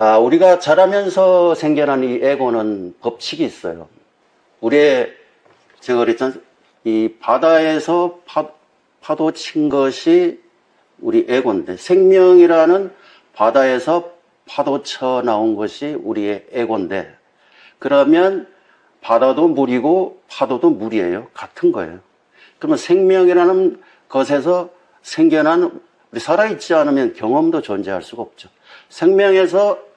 아, 우리가 자라면서 생겨난 이 에고는 법칙이 있어요. 우리의, 제가 그랬잖아요. 이 바다에서 파, 파도 친 것이 우리 에고인데, 생명이라는 바다에서 파도 쳐 나온 것이 우리의 에고인데, 그러면 바다도 물이고 파도도 물이에요. 같은 거예요. 그러면 생명이라는 것에서 생겨난 우리 살아있지 않으면 경험도 존재할 수가 없죠. 생명에서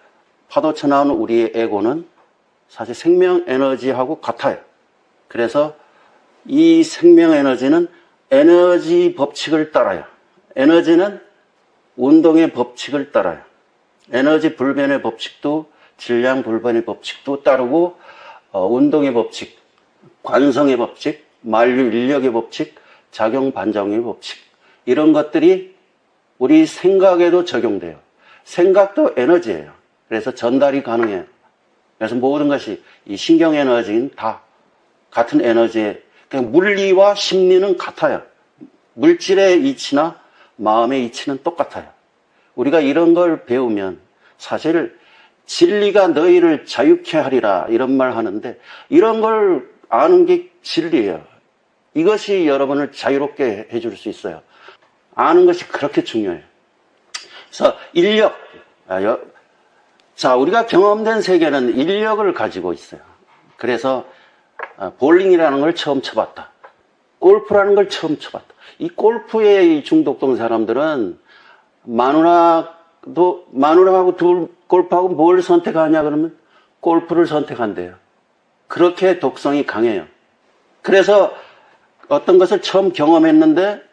파도 쳐 나오는 우리의 에고는 사실 생명 에너지하고 같아요. 그래서 이 생명 에너지는 에너지 법칙을 따라요. 에너지는 운동의 법칙을 따라요. 에너지 불변의 법칙도 질량 불변의 법칙도 따르고 어, 운동의 법칙, 관성의 법칙, 만류 인력의 법칙, 작용 반작용의 법칙 이런 것들이 우리 생각에도 적용돼요. 생각도 에너지예요. 그래서 전달이 가능해요. 그래서 모든 것이 이 신경 에너지는 다 같은 에너지에 그냥 물리와 심리는 같아요. 물질의 이치나 마음의 이치는 똑같아요. 우리가 이런 걸 배우면 사실 진리가 너희를 자유케 하리라 이런 말 하는데 이런 걸 아는 게 진리예요. 이것이 여러분을 자유롭게 해줄 수 있어요. 아는 것이 그렇게 중요해요. 그래서 인력, 아, 여- 자 우리가 경험된 세계는 인력을 가지고 있어요. 그래서 아, 볼링이라는 걸 처음 쳐봤다. 골프라는 걸 처음 쳐봤다. 이 골프에 이 중독된 사람들은 마누라도 마누라하고 둘 골프하고 뭘 선택하냐 그러면 골프를 선택한대요. 그렇게 독성이 강해요. 그래서 어떤 것을 처음 경험했는데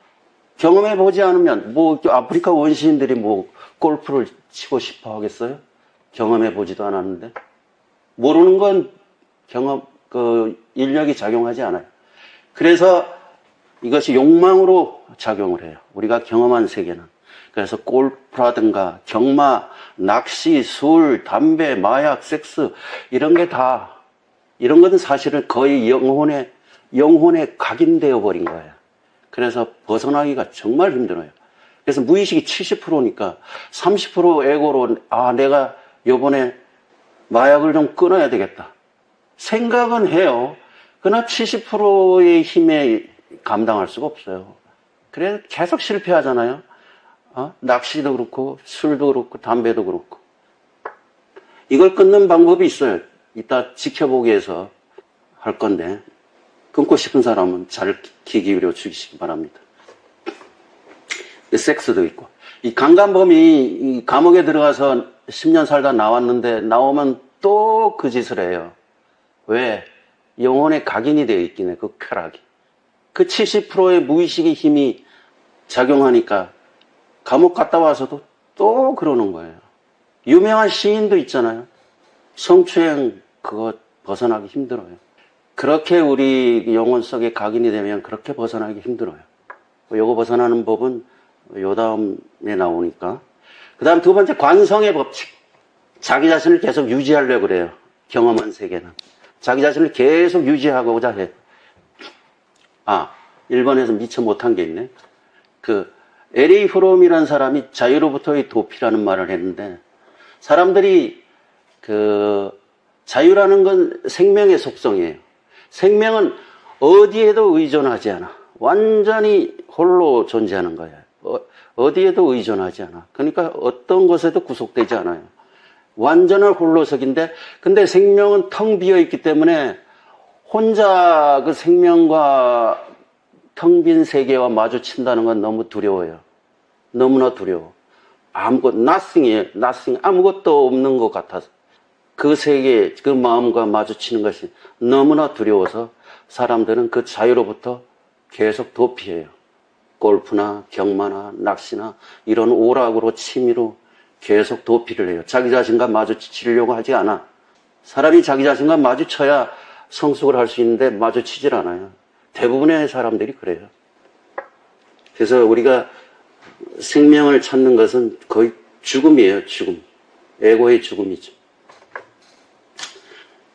경험해 보지 않으면 뭐 아프리카 원시인들이 뭐 골프를 치고 싶어 하겠어요? 경험해 보지도 않았는데 모르는 건 경험 그 인력이 작용하지 않아요. 그래서 이것이 욕망으로 작용을 해요. 우리가 경험한 세계는. 그래서 골프라든가 경마, 낚시, 술, 담배, 마약, 섹스 이런 게 다 이런 것은 사실은 거의 영혼에 영혼에 각인되어 버린 거예요. 그래서 벗어나기가 정말 힘들어요. 그래서 무의식이 70%니까 30% 에고로 아 내가 요번에 마약을 좀 끊어야 되겠다. 생각은 해요. 그러나 70%의 힘에 감당할 수가 없어요. 그래서 계속 실패하잖아요. 어? 낚시도 그렇고 술도 그렇고 담배도 그렇고 이걸 끊는 방법이 있어요. 이따 지켜보기 위해서 할 건데 끊고 싶은 사람은 잘귀 기울여 주시기 바랍니다. 섹스도 있고 이 강간범이 이 감옥에 들어가서 10년 살다 나왔는데 나오면 또 그 짓을 해요. 왜? 영혼에 각인이 되어 있긴 해, 그 쾌락이. 그 70%의 무의식의 힘이 작용하니까 감옥 갔다 와서도 또 그러는 거예요. 유명한 시인도 있잖아요. 성추행 그거 벗어나기 힘들어요. 그렇게 우리 영혼 속에 각인이 되면 그렇게 벗어나기 힘들어요. 요거 벗어나는 법은 요 다음에 나오니까. 그 다음 두 번째 관성의 법칙. 자기 자신을 계속 유지하려고 그래요. 경험한 세계는. 자기 자신을 계속 유지하고자 해. 아, 일본에서 미처 못한 게 있네. 그, L.A. 프롬이라는 사람이 자유로부터의 도피라는 말을 했는데, 사람들이 그, 자유라는 건 생명의 속성이에요. 생명은 어디에도 의존하지 않아. 완전히 홀로 존재하는 거예요. 어, 어디에도 의존하지 않아. 그러니까 어떤 것에도 구속되지 않아요. 완전한 홀로석인데, 근데 생명은 텅 비어 있기 때문에 혼자 그 생명과 텅 빈 세계와 마주친다는 건 너무 두려워요. 너무나 두려워. 아무것, nothing이에요. nothing. 아무것도 없는 것 같아서. 그 세계, 그 마음과 마주치는 것이 너무나 두려워서 사람들은 그 자유로부터 계속 도피해요. 골프나 경마나 낚시나 이런 오락으로 취미로 계속 도피를 해요. 자기 자신과 마주치려고 하지 않아. 사람이 자기 자신과 마주쳐야 성숙을 할 수 있는데 마주치질 않아요. 대부분의 사람들이 그래요. 그래서 우리가 생명을 찾는 것은 거의 죽음이에요, 죽음. 에고의 죽음이죠.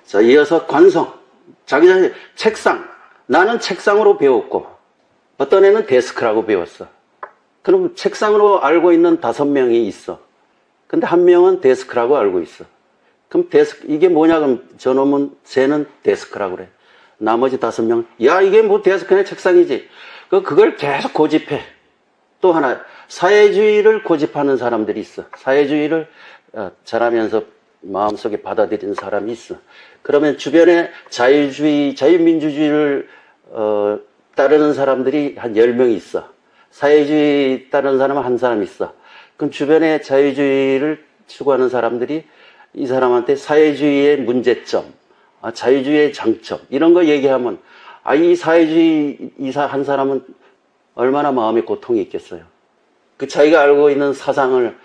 자, 이어서 관성. 자기 자신, 책상. 나는 책상으로 배웠고, 어떤 애는 데스크라고 배웠어. 그럼 책상으로 알고 있는 다섯 명이 있어. 근데 한 명은 데스크라고 알고 있어. 그럼 데스크, 이게 뭐냐, 그럼 저놈은, 쟤는 데스크라고 그래. 나머지 다섯 명은, 야, 이게 뭐 데스크네 책상이지. 그, 그걸 계속 고집해. 또 하나, 사회주의를 고집하는 사람들이 있어. 사회주의를 어, 잘하면서 마음속에 받아들이는 사람이 있어. 그러면 주변에 자유주의, 자유민주주의를 어, 따르는 사람들이 한 10명 있어. 사회주의 따르는 사람은 한 사람 있어. 그럼 주변에 자유주의를 추구하는 사람들이 이 사람한테 사회주의의 문제점, 아, 자유주의의 장점, 이런 거 얘기하면, 아, 이 사회주의 이사 한 사람은 얼마나 마음에 고통이 있겠어요. 그 자기가 알고 있는 사상을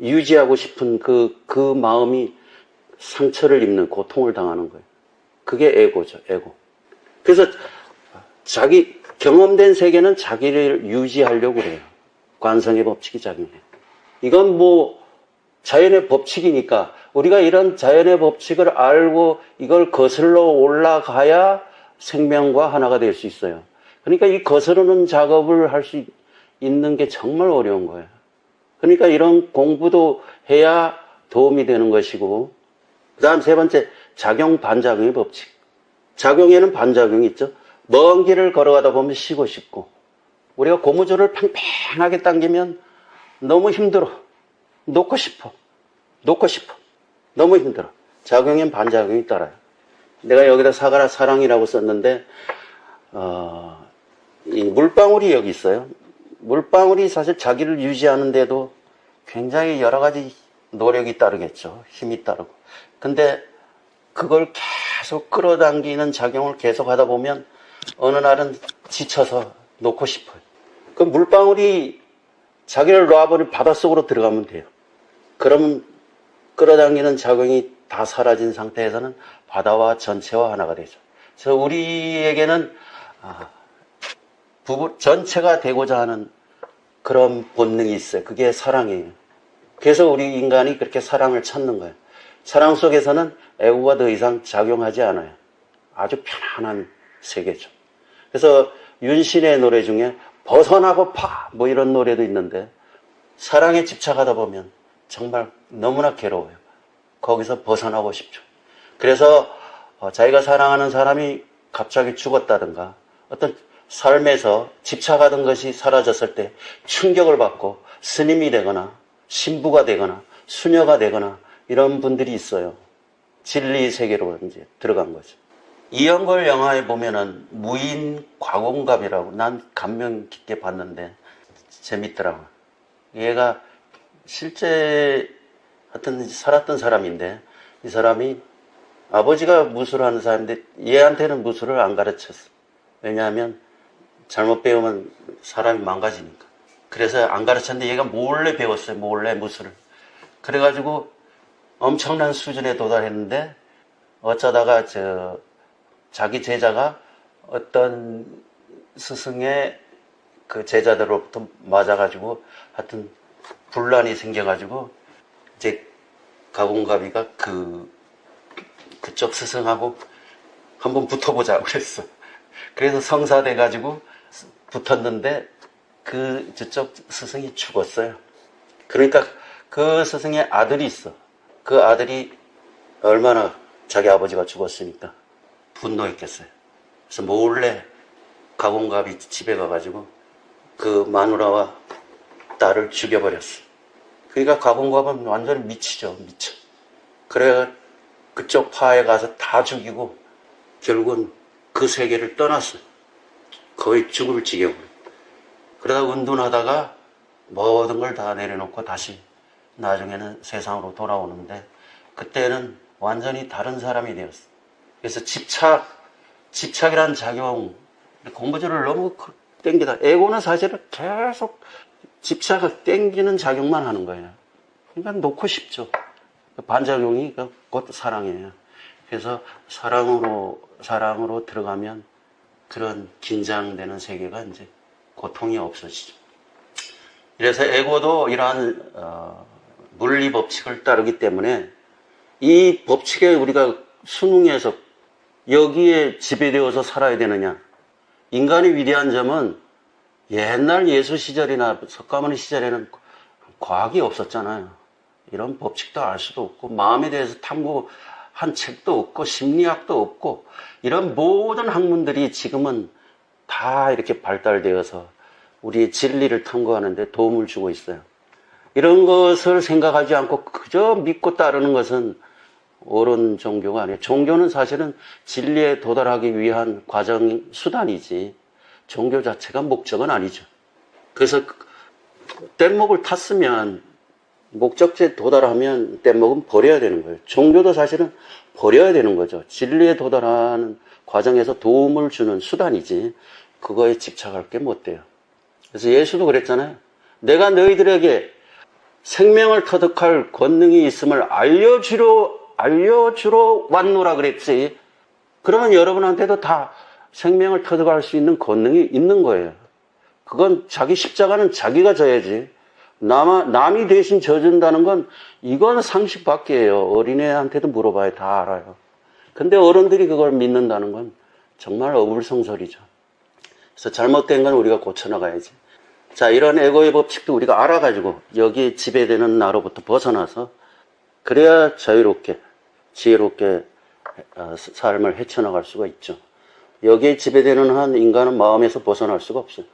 유지하고 싶은 그, 그 마음이 상처를 입는 고통을 당하는 거예요. 그게 에고죠, 에고. 그래서 자기 경험된 세계는 자기를 유지하려고 그래요. 관성의 법칙이 작용해요. 이건 뭐 자연의 법칙이니까 우리가 이런 자연의 법칙을 알고 이걸 거슬러 올라가야 생명과 하나가 될 수 있어요. 그러니까 이 거스르는 작업을 할 수 있는 게 정말 어려운 거예요. 그러니까 이런 공부도 해야 도움이 되는 것이고, 그 다음 세 번째, 작용 반작용의 법칙. 작용에는 반작용이 있죠. 먼 길을 걸어가다 보면 쉬고 싶고, 우리가 고무줄을 팽팽하게 당기면 너무 힘들어. 놓고 싶어. 놓고 싶어. 너무 힘들어. 작용엔 반작용이 따라요. 내가 여기다 사가라 사랑이라고 썼는데, 어, 이 물방울이 여기 있어요. 물방울이 사실 자기를 유지하는데도 굉장히 여러 가지 노력이 따르겠죠. 힘이 따르고. 근데 그걸 계속 끌어당기는 작용을 계속 하다 보면 어느 날은 지쳐서 놓고 싶어요. 그 물방울이 자기를 놔버린 바닷속으로 들어가면 돼요. 그러면 끌어당기는 작용이 다 사라진 상태에서는 바다와 전체와 하나가 되죠. 그래서 우리에게는 아, 부부 전체가 되고자 하는 그런 본능이 있어요. 그게 사랑이에요. 그래서 우리 인간이 그렇게 사랑을 찾는 거예요. 사랑 속에서는 애고가 더 이상 작용하지 않아요. 아주 편안한 세계죠. 그래서 윤신의 노래 중에 벗어나고 파! 뭐 이런 노래도 있는데 사랑에 집착하다 보면 정말 너무나 괴로워요. 거기서 벗어나고 싶죠. 그래서 어, 자기가 사랑하는 사람이 갑자기 죽었다든가 어떤 삶에서 집착하던 것이 사라졌을 때 충격을 받고 스님이 되거나 신부가 되거나 수녀가 되거나 이런 분들이 있어요. 진리 세계로 이제 들어간 거죠. 이영걸 영화에 보면은 무인 과공갑이라고 난 감명 깊게 봤는데 재밌더라고. 얘가 실제 하여튼 살았던 사람인데 이 사람이 아버지가 무술을 하는 사람인데 얘한테는 무술을 안 가르쳤어. 왜냐하면 잘못 배우면 사람이 망가지니까. 그래서 안 가르쳤는데 얘가 몰래 배웠어요. 몰래 무술을. 그래가지고 엄청난 수준에 도달했는데 어쩌다가 저 자기 제자가 어떤 스승의 그 제자들로부터 맞아가지고 하여튼 분란이 생겨가지고 이제 가공가비가 그 그쪽 스승하고 한번 붙어보자 그랬어. 그래서 성사돼 가지고 붙었는데 그 저쪽 스승이 죽었어요. 그러니까 그 스승의 아들이 있어. 그 아들이 얼마나 자기 아버지가 죽었으니까 분노했겠어요. 그래서 몰래 가공갑이 집에 가가지고 그 마누라와 딸을 죽여버렸어. 그러니까 가공갑은 완전히 미치죠, 미쳐. 그래 그쪽 파에 가서 다 죽이고 결국은 그 세계를 떠났어요. 거의 죽을 지경으로. 그러다 운동하다가 모든 걸 다 내려놓고 다시 나중에는 세상으로 돌아오는데 그때는 완전히 다른 사람이 되었어. 그래서 집착, 집착이란 작용, 공부절을 너무 땡기다. 에고는 사실은 계속 집착을 땡기는 작용만 하는 거예요. 그러니까 놓고 싶죠. 반작용이 곧 사랑이에요. 그래서 사랑으로, 사랑으로 들어가면 그런 긴장되는 세계가 이제 고통이 없어지죠. 그래서 에고도 이러한 어, 물리 법칙을 따르기 때문에 이 법칙에 우리가 순응해서 여기에 지배되어서 살아야 되느냐? 인간의 위대한 점은 옛날 예수 시절이나 석가모니 시절에는 과학이 없었잖아요. 이런 법칙도 알 수도 없고 마음에 대해서 탐구한 책도 없고 심리학도 없고 이런 모든 학문들이 지금은 다 이렇게 발달되어서 우리의 진리를 탐구하는데 도움을 주고 있어요. 이런 것을 생각하지 않고 그저 믿고 따르는 것은 옳은 종교가 아니에요. 종교는 사실은 진리에 도달하기 위한 과정, 수단이지 종교 자체가 목적은 아니죠. 그래서 뗏목을 탔으면 목적지에 도달하면 뗏목은 버려야 되는 거예요. 종교도 사실은 버려야 되는 거죠. 진리에 도달하는 과정에서 도움을 주는 수단이지 그거에 집착할 게 못 돼요. 그래서 예수도 그랬잖아요. 내가 너희들에게 생명을 터득할 권능이 있음을 알려주러 알려주러 왔노라 그랬지. 그러면 여러분한테도 다 생명을 터득할 수 있는 권능이 있는 거예요. 그건 자기 십자가는 자기가 져야지. 남, 남이 대신 져준다는 건 이건 상식 밖이에요. 어린애한테도 물어봐야 다 알아요. 근데 어른들이 그걸 믿는다는 건 정말 어불성설이죠. 그래서 잘못된 건 우리가 고쳐나가야지. 자, 이런 에고의 법칙도 우리가 알아가지고 여기에 지배되는 나로부터 벗어나서 그래야 자유롭게, 지혜롭게 어, 삶을 헤쳐나갈 수가 있죠. 여기에 지배되는 한 인간은 마음에서 벗어날 수가 없어요.